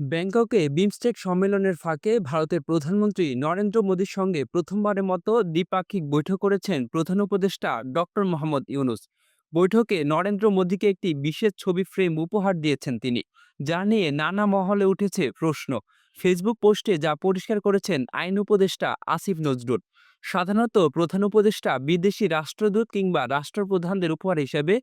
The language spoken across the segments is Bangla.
ব্যাংককে বিমস্টেক সম্মেলনের ফাঁকে ভারতের প্রধানমন্ত্রী নরেন্দ্র মোদীর সঙ্গে প্রথমবারের মতো দ্বিপাক্ষিক বৈঠক করেছেন প্রধান উপদেষ্টা ডক্টর মোহাম্মদ ইউনুস। বৈঠকে নরেন্দ্র মোদীকে একটি বিশেষ ছবি ফ্রেম উপহার দিয়েছেন তিনি, যা নিয়ে নানা মহলে উঠেছে প্রশ্ন। ফেসবুক পোস্টে যা পরিষ্কার করেছেন আইন উপদেষ্টা আসিফ নজরুল। সাধারণত প্রধান উপদেষ্টা বিদেশি রাষ্ট্রদূত কিংবা রাষ্ট্রপ্রধানদের উপহার হিসেবে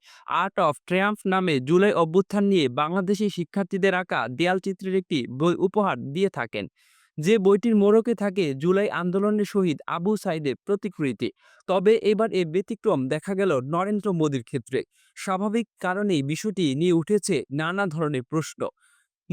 আর্ট অফ ট্রায়াম্ফ নামে জুলাই অভ্যুত্থান নিয়ে বাংলাদেশি শিক্ষার্থীদের আঁকা দেয়ালচিত্রের একটি বই উপহার দিয়ে থাকেন। যে বইটির মোড়কে থাকে জুলাই আন্দোলনের শহীদ আবু সাইদের প্রতিকৃতি। তবে এবার এ ব্যতিক্রম দেখা গেল নরেন্দ্র মোদীর ক্ষেত্রে। স্বাভাবিক কারণেই বিষয়টি নিয়ে উঠেছে নানা ধরনের প্রশ্ন।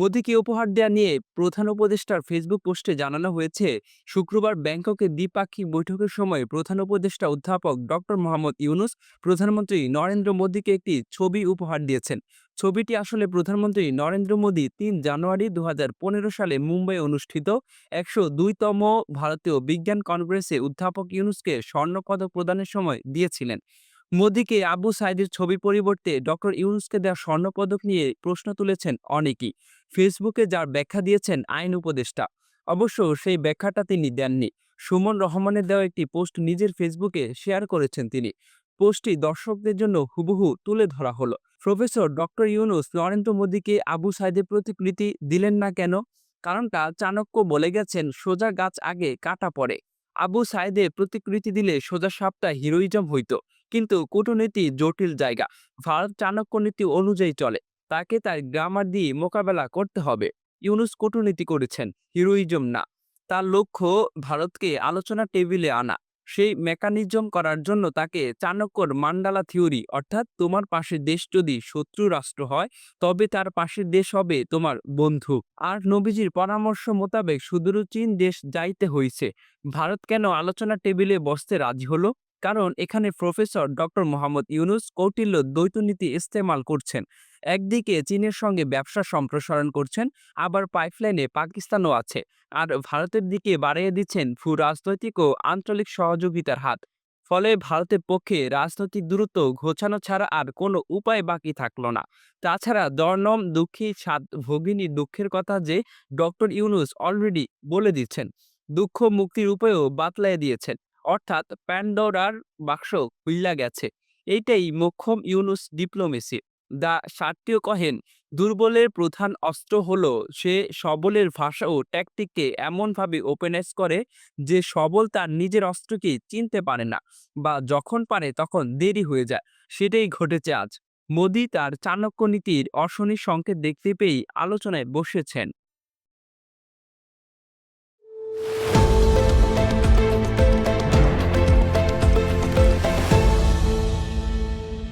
মোদীকে উপহার দেয়া নিয়ে প্রধান উপদেষ্টার ফেসবুক পোস্টে জানানো হয়েছে, শুক্রবার ব্যাংককে দ্বিপাক্ষিক বৈঠকের সময় প্রধান উপদেষ্টা অধ্যাপক ডক্টর মোহাম্মদ ইউনুস, প্রধানমন্ত্রী নরেন্দ্র মোদীকে একটি ছবি উপহার দিয়েছেন। ছবিটি আসলে প্রধানমন্ত্রী নরেন্দ্র মোদী তিন জানুয়ারি দু হাজার পনেরো সালে মুম্বাই অনুষ্ঠিত একশো দুইতম ভারতীয় বিজ্ঞান কংগ্রেসে অধ্যাপক ইউনুসকে স্বর্ণপদক প্রদানের সময় দিয়েছিলেন। মোদীকে আবু সাইদের ছবি পরিবর্তে ডক্টর ইউনুসকে দেওয়া স্বর্ণপদক নিয়ে প্রশ্ন তুলেছেন অনেকেই। ফেসবুকে যার ব্যাখ্যা দিয়েছেন আইন উপদেষ্টা, অবশ্য সেই ব্যাখ্যাটা তিনি দেননি। সুমন রহমানের দেওয়া একটি পোস্ট নিজের ফেসবুকে শেয়ার করেছেন তিনি। পোস্টটি দর্শকদের জন্য হুবহু তুলে ধরা হলো। প্রফেসর ডক্টর ইউনুস নরেন্দ্র মোদীকে আবু সাইদের প্রতিকৃতি দিলেন না কেন? কারণটা চাণক্য বলে গেছেন, সোজা গাছ আগে কাটা পড়ে। আবু সাইদের প্রতিকৃতি দিলে সোজা সাপটা হিরোইজম হইতো। কিন্তু কূটনীতি জটিল জায়গা। ভারত চাণক্য নীতি অনুযায়ী চলে। তাকে তার গ্রামার দিয়ে মোকাবেলা করতে হবে। ইউনুস কূটনীতি করেছেন, হিরোইজম না। তার লক্ষ্য ভারতকে আলোচনা টেবিলে আনা। সেই মেকানিজম করার জন্য তাকে চাণক্যর মান্ডালা থিওরি অর্থাৎ তোমার পাশের দেশ যদি শত্রু রাষ্ট্র হয়, তবে তার পাশের দেশ হবে তোমার বন্ধু। আর নবীজির পরামর্শ মোতাবেক সুদূর চীন দেশ যাইতে হইছে। ভারত কেন আলোচনা টেবিলে বসতে রাজি হলো? কারণ এখানে প্রফেসর ডক্টর মোহাম্মদ ইউনুস কৌটিল্য দ্বৈতনীতি ইস্তেমাল করছেন। একদিকে চীনের সঙ্গে ব্যবসা সম্প্রসারণ করছেন, আবার পাইপলাইনে পাকিস্তানও আছে। আর ভারতের দিকে বাড়িয়ে দিচ্ছেন ভূ রাজনৈতিক ও আঞ্চলিক সহযোগিতার হাত। ফলে ভারতের পক্ষে রাজনৈতিক দূরত্ব ঘোচানো ছাড়া আর কোনো উপায় বাকি থাকল না। তাছাড়া দর্নম দুঃখী সাত ভগিনী দুঃখের কথা যে ডক্টর ইউনুস অলরেডি বলে দিচ্ছেন, দুঃখ মুক্তির উপায়ও বাতলাই দিয়েছেন। অর্থাৎ প্যান্ডোরার বাক্স খুইলা গেছে। এইটাই মোক্ষম ইউনুস ডিপ্লোমেসি দা সাট্টীয় কহেন, দুর্বলের প্রধান অস্ত্র হলো সে সবলের ভাষা ও ট্যাকটিককে এমনভাবে ওপেনাইজ করে যে সবল তার নিজের অস্ত্রকে চিনতে পারে না বা যখন পারে তখন দেরি হয়ে যায়। সেটাই ঘটেছে আজ। মোদি তার চাণক্য নীতির অশনি সংকেত দেখতে পেয়েই আলোচনায় বসেছেন।